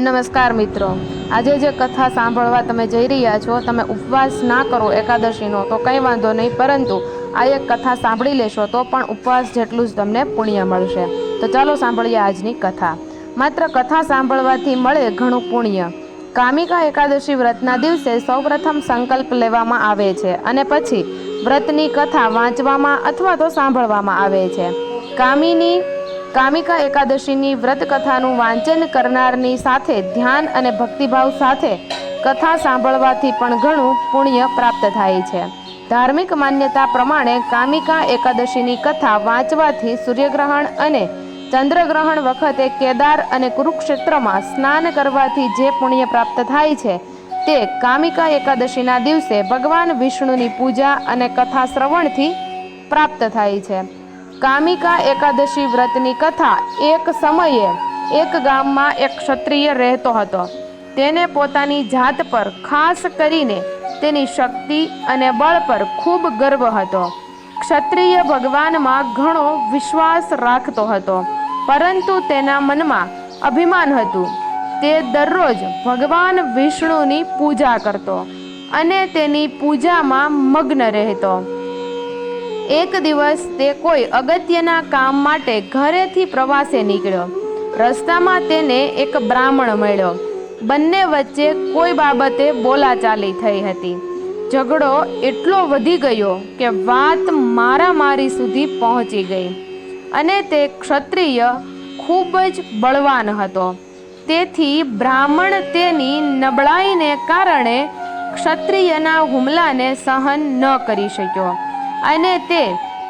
નમસ્કાર મિત્રો. આજે જે કથા સાંભળવા તમે જઈ રહ્યા છો, તમે ઉપવાસ ના કરો એકાદશીનો, તો કંઈ વાંધો નહીં, પરંતુ આ એક કથા સાંભળી લેશો તો પણ ઉપવાસ જેટલું જ તમને પુણ્ય મળશે. તો ચાલો સાંભળીએ આજની કથા. માત્ર કથા સાંભળવાથી મળે ઘણું પુણ્ય. કામિકા એકાદશી વ્રતના દિવસે સૌપ્રથમ સંકલ્પ લેવામાં આવે છે અને પછી વ્રતની કથા વાંચવામાં અથવા તો સાંભળવામાં આવે છે. કામિની કામિકા એકાદશીની વ્રત કથાનું વાંચન કરનારની સાથે ધ્યાન અને ભક્તિભાવ સાથે કથા સાંભળવાથી પણ ઘણું પુણ્ય પ્રાપ્ત થાય છે. ધાર્મિક માન્યતા પ્રમાણે કામિકા એકાદશીની કથા વાંચવાથી સૂર્યગ્રહણ અને ચંદ્રગ્રહણ વખતે કેદાર અને કુરુક્ષેત્રમાં સ્નાન કરવાથી જે પુણ્ય પ્રાપ્ત થાય છે તે કામિકા એકાદશીના દિવસે ભગવાન વિષ્ણુની પૂજા અને કથા શ્રવણથી પ્રાપ્ત થાય છે. કામિકા એકાદશી વ્રતની કથા એક સમયે એક ગામમાં એક ક્ષત્રિય રહેતો હતો. તેને પોતાની જાત પર ખાસ કરીને તેની શક્તિ અને બળ પર ખૂબ ગર્વ હતો. ક્ષત્રિય ભગવાનમાં ઘણો વિશ્વાસ રાખતો હતો, પરંતુ તેના મનમાં અભિમાન હતું. તે દરરોજ ભગવાન વિષ્ણુની પૂજા કરતો અને તેની પૂજામાં મગ્ન રહેતો. એક દિવસ તે કોઈ અગત્યના કામ માટે ઘરેથી પ્રવાસે નીકળ્યો. રસ્તામાં તેને એક બ્રાહ્મણ મળ્યો. બંને વચ્ચે કોઈ બાબતે બોલાચાલી થઈ હતી. ઝઘડો એટલો વધી ગયો કે વાત મારામારી સુધી પહોંચી ગઈ અને તે ક્ષત્રિય ખૂબ જ બળવાન હતો. તેથી બ્રાહ્મણ તેની નબળાઈને કારણે ક્ષત્રિયના હુમલાને સહન ન કરી શક્યો. અને તે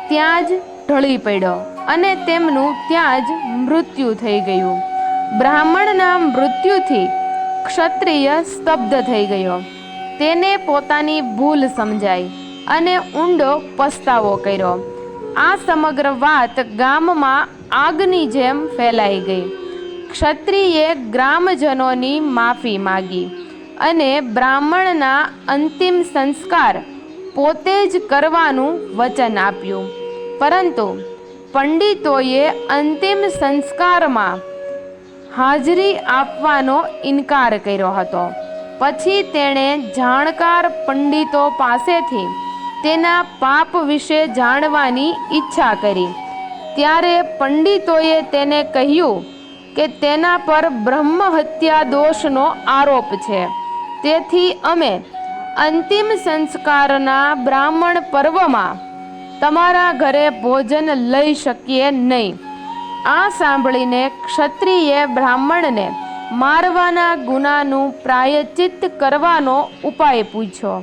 ત્યાં જ ઢળી પડ્યો અને તેમનું ત્યાં જ મૃત્યુ થઈ ગયું. બ્રાહ્મણના મૃત્યુથી ક્ષત્રિય સ્તબ્ધ થઈ ગયો. તેને પોતાની ભૂલ સમજાઈ અને ઊંડો પસ્તાવો કર્યો. આ સમગ્ર વાત ગામમાં આગની જેમ ફેલાઈ ગઈ. ક્ષત્રિયે ગ્રામજનોની માફી માગી અને બ્રાહ્મણના અંતિમ સંસ્કાર પોતે જ કરવાનું વચન આપ્યું. પરંતુ પંડિતોએ અંતિમ સંસ્કારમાં હાજરી આપવાનો ઇનકાર કર્યો હતો. પછી તેણે જાણકાર પંડિતો પાસેથી તેના પાપ વિશે જાણવાની ઈચ્છા કરી. ત્યારે પંડિતોએ તેને કહ્યું કે તેના પર બ્રહ્મ હત્યા દોષનો આરોપ છે. તેથી અમે અંતિમ સંસ્કારના બ્રાહ્મણ પર્વમાં તમારા ઘરે ભોજન લઈ શકીએ નહીં. આ સાંભળીને ક્ષત્રિયે બ્રાહ્મણને મારવાના ગુનાનું પ્રાયચિત કરવાનો ઉપાય પૂછ્યો.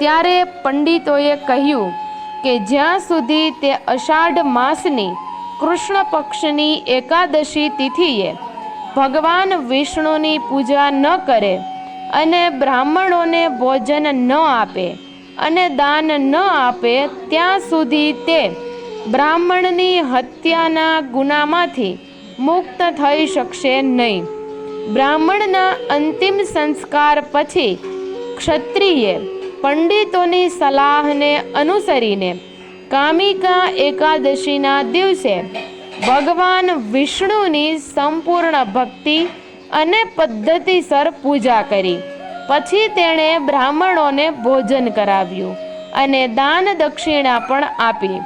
ત્યારે પંડિતોએ કહ્યું કે જ્યાં સુધી તે અષાઢ માસની કૃષ્ણ પક્ષની એકાદશી તિથિએ ભગવાન વિષ્ણુની પૂજા ન કરે અને બ્રાહ્મણોને ભોજન ન આપે અને દાન ન આપે ત્યાં સુધી તે બ્રાહ્મણની હત્યાના ગુનામાંથી મુક્ત થઈ શકશે નહીં. બ્રાહ્મણના અંતિમ સંસ્કાર પછી ક્ષત્રિયે પંડિતોની સલાહને અનુસરીને કામિકા એકાદશીના દિવસે ભગવાન વિષ્ણુની સંપૂર્ણ ભક્તિ અને પદ્ધતિસર પૂજા કરી. પછી તેણે બ્રાહ્મણોને ભોજન કરાવ્યું અને દાન દક્ષિણા પણ આપી.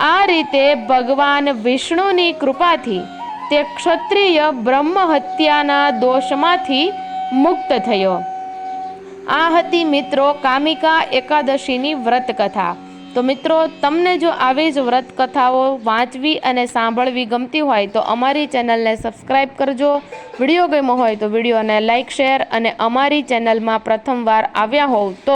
આ રીતે ભગવાન વિષ્ણુની કૃપાથી તે ક્ષત્રિય બ્રહ્મ હત્યાના દોષમાંથી મુક્ત થયો. આ હતી મિત્રો કામિકા એકાદશીની વ્રત કથા તો મિત્રો, તમને જો આવી જ વ્રત કથાઓ વાંચવી અને સાંભળવી ગમતી હોય તો અમારી ચેનલને સબસ્ક્રાઈબ કરજો. વીડિયો ગમ્યો હોય તો વિડીયોને લાઇક, શેર અને અમારી ચેનલમાં પ્રથમવાર આવ્યા હોવ તો